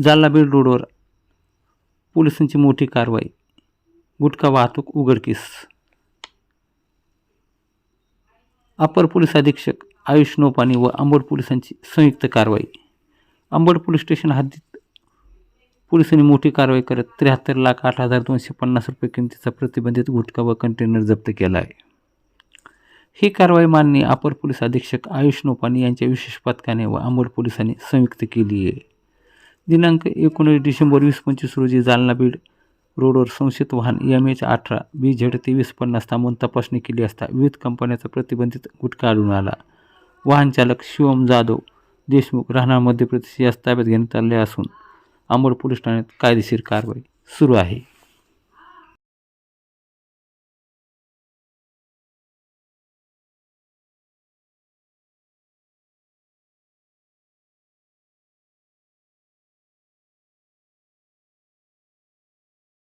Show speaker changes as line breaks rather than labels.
जालना बीड रोडवर पोलिसांची मोठी कारवाई. गुटखा वाहतूक उघडकीस अपर पोलीस अधीक्षक आयुष नोपानी व अंबड पोलिसांची संयुक्त कारवाई. अंबड पोलीस स्टेशन हद्दीत पोलिसांनी मोठी कारवाई करत त्र्याहत्तर लाख आठ हजार दोनशे पन्नास रुपये किमतीचा प्रतिबंधित गुटखा व कंटेनर जप्त केला आहे. ही कारवाई माननीय अपर पोलीस अधीक्षक आयुष नोपानी यांच्या विशेष पथकाने व अंबड पोलिसांनी संयुक्त केली आहे. दिनांक एकोणीस डिसेंबर वीस पंचवीस रोजी जालना बीड रोडवर संशयित वाहन एम एच अठरा बी झेड तेवीस पन्नास थांबून तपासणी केली असता विविध कंपन्याचा प्रतिबंधित गुटखा आढळून आला. वाहन चालक शिवम जाधव देशमुख राहणार मध्य प्रदेश यास ताब्यात घेण्यात आले असून अंबड पोलीस ठाण्यात कायदेशीर कारवाई सुरू आहे.